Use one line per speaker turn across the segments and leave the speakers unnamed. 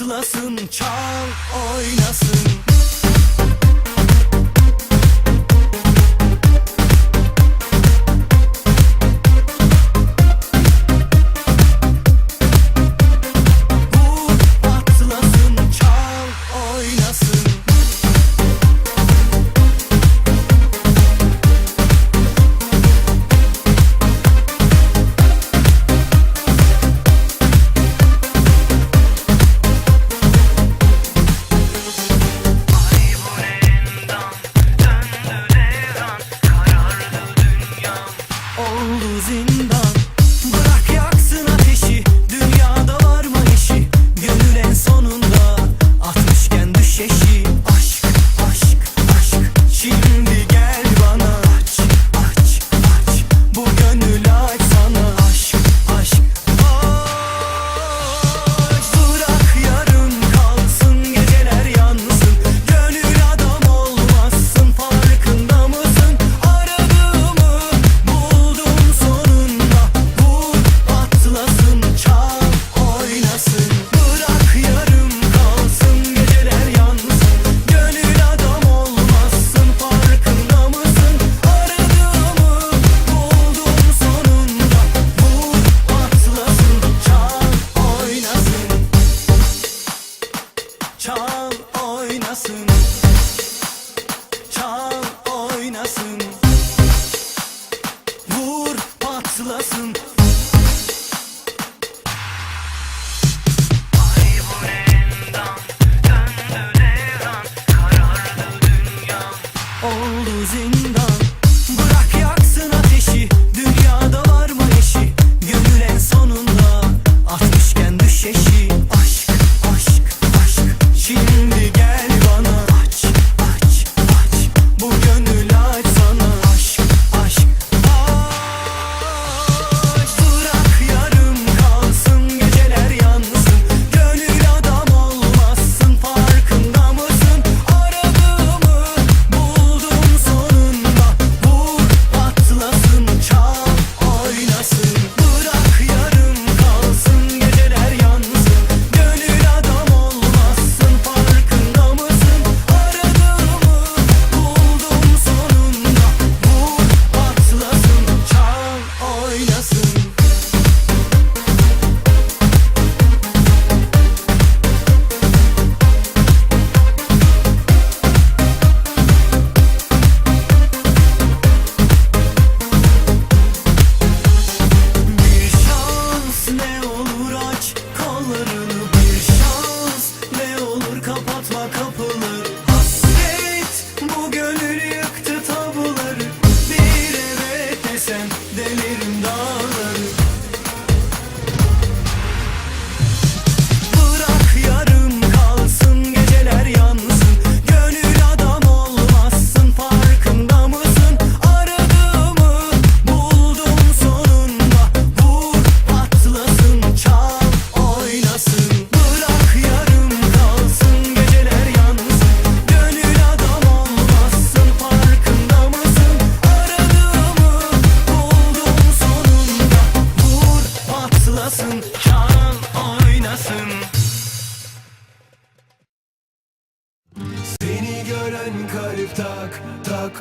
Patlasın, çal, oynasın.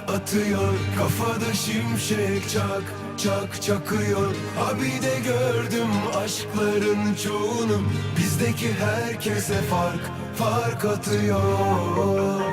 atıyor Kafada şimşek çak çak çakıyor. Abi de gördüm aşkların çoğunu Bizdeki herkese fark fark atıyor.